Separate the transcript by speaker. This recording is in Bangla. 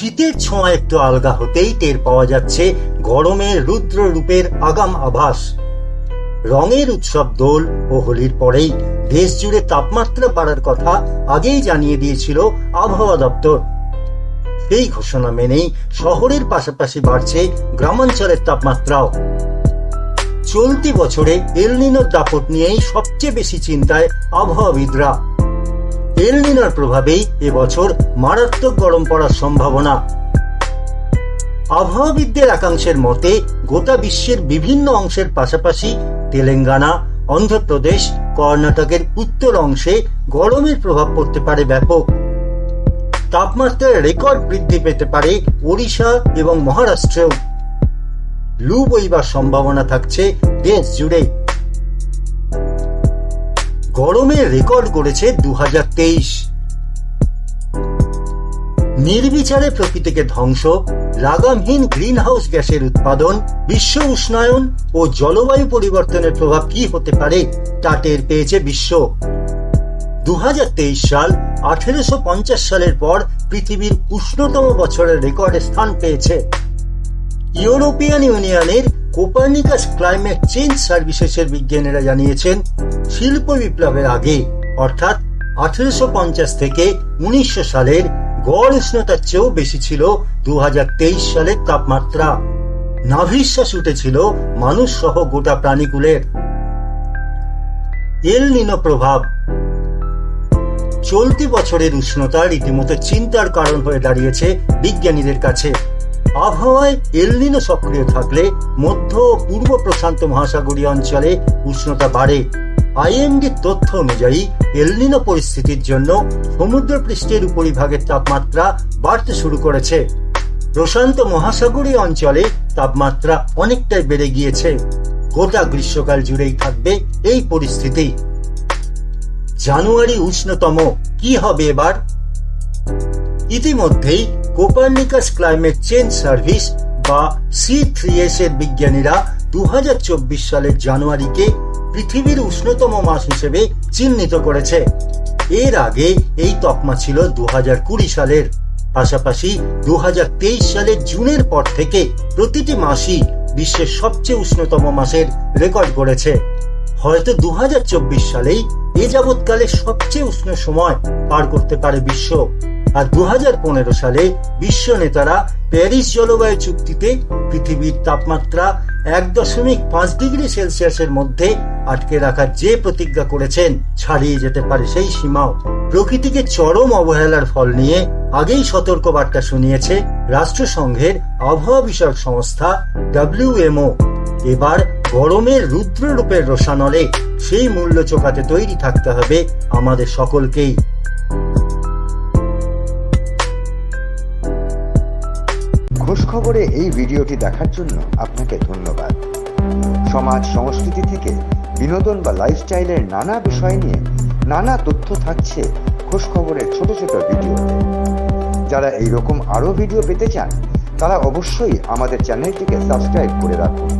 Speaker 1: শীতের ছোঁয়া একটু আলগা হতেই টের পাওয়া যাচ্ছে গরমের রুদ্র রূপের আগাম আভাস। রঙের উৎসব দোল ও হোলির পরেই দেশ জুড়ে তাপমাত্রা বাড়ার কথা আগেই জানিয়ে দিয়েছিল আবহাওয়া দপ্তর। সেই ঘোষণা মেনেই শহরের পাশাপাশি বাড়ছে গ্রামাঞ্চলের তাপমাত্রাও। চলতি বছরে এলনিনোর দাপট নিয়েই সবচেয়ে বেশি চিন্তায় আবহাওয়াবিদরা। এলনিনোর প্রভাবেই এবছর মারাত্মক গরম পড়ার সম্ভাবনা। আবহাওয়াবিদদের একাংশের মতে, গোটা বিশ্বের বিভিন্ন অংশের পাশাপাশি তেলেঙ্গানা, অন্ধ্রপ্রদেশ, কর্ণাটকের উত্তর অংশে গরমের প্রভাব পড়তে পারে ব্যাপক। তাপমাত্রার রেকর্ড বৃদ্ধি পেতে পারে ওড়িশা এবং মহারাষ্ট্রেও। লু বইবার সম্ভাবনা থাকছে দেশ জুড়ে। গরমের রেকর্ড গড়েছে দু নির্বিচারে প্রকৃতিকে ধ্বংস লাগামহীন গ্রিনহাউস গ্যাসের উৎপাদন, বিশ্ব উষ্ণায়ন ও জলবায়ু পরিবর্তনের প্রভাব কি হতে পারে তা টের পেয়েছে বিশ্ব। দু হাজার তেইশ সাল, আঠেরোশো পঞ্চাশ সালের পর পৃথিবীর উষ্ণতম বছরের রেকর্ডে স্থান পেয়েছে। ইউরোপিয়ান ইউনিয়নের কোপার্নিকাস ক্লাইমেট চেঞ্জ সার্ভিসেসের বিজ্ঞানীরা জানিয়েছেন, শিল্প বিপ্লবের আগে, অর্থাৎ আঠেরোশো পঞ্চাশ থেকে উনিশশো সালের গড় উষ্ণতার চেয়েও বেশি ছিল দু সালের তাপমাত্রা। নাভিশ্বাস উঠেছিল মানুষ সহ গোটা প্রাণীকুলের। এল নিনো প্রভাব। চলতি বছরের উষ্ণতা রীতিমতো চিন্তার কারণ হয়ে দাঁড়িয়েছে বিজ্ঞানীদের কাছে। আবহাওয়ায় এলনিনো সক্রিয় থাকলে মধ্য ও পূর্ব প্রশান্ত মহাসাগরীয় অঞ্চলে উষ্ণতা বাড়ে। আইএমডির তথ্য অনুযায়ী এলনিনো পরিস্থিতির জন্য সমুদ্রপৃষ্ঠের উপরিভাগের তাপমাত্রা বাড়তে শুরু করেছে। প্রশান্ত মহাসাগরীয় অঞ্চলে তাপমাত্রা অনেকটাই বেড়ে গিয়েছে। গোটা গ্রীষ্মকাল জুড়েই থাকবে এই পরিস্থিতি। জানুয়ারি উষ্ণতম, কি হবে এবার? ইতিমধ্যেই কোপার্নিকাস ক্লাইমেট চেঞ্জ সার্ভিস বা সি থ্রি এস এর বিজ্ঞানীরা দু সালের জানুয়ারিকে পৃথিবীর উষ্ণতম মাস হিসেবে চিহ্নিত করেছে। এর আগে এই তকমা ছিল দু হাজার কুড়ি সালের। পাশাপাশি দু হাজার তেইশ সালের জুনের পর থেকে প্রতিটি মাসই বিশ্বের সবচেয়ে উষ্ণতম মাসের রেকর্ড করেছে হয়তো দু সালেই এ যাবৎকালে সবচেয়ে উষ্ণ সময় পার করতে পারে বিশ্ব। আর দু সালে বিশ্ব নেতারা প্যারিস জলবায়ু চুক্তিতে পৃথিবীর তাপমাত্রা এক দশমিক পাঁচ ডিগ্রি সেলসিয়াসের মধ্যে আটকে রাখার যে প্রতিজ্ঞা করেছেন, ছাড়িয়ে যেতে পারে সেই সীমাও। প্রকৃতিকে চরম অবহেলার ফল নিয়ে আগেই সতর্ক বার্তা শুনিয়েছে রাষ্ট্রসংঘের আবহাওয়া বিষয়ক সংস্থা ডাব্লিউএমও এবার গরমের রুদ্র রূপের রোশানলে সেই মূল্য চোকাতে তৈরি থাকতে হবে আমাদের সকলকেই।
Speaker 2: খোঁজ খবরে এই ভিডিওটি দেখার জন্য আপনাকে ধন্যবাদ। সমাজ সংস্কৃতি থেকে বিনোদন বা লাইফস্টাইলের নানা বিষয় নিয়ে নানা তথ্য থাকছে খোঁজ খবরের ছোট ছোট ভিডিওতে। যারা এই রকম আরও ভিডিও পেতে চান, তারা অবশ্যই আমাদের চ্যানেলটিকে সাবস্ক্রাইব করে রাখুন।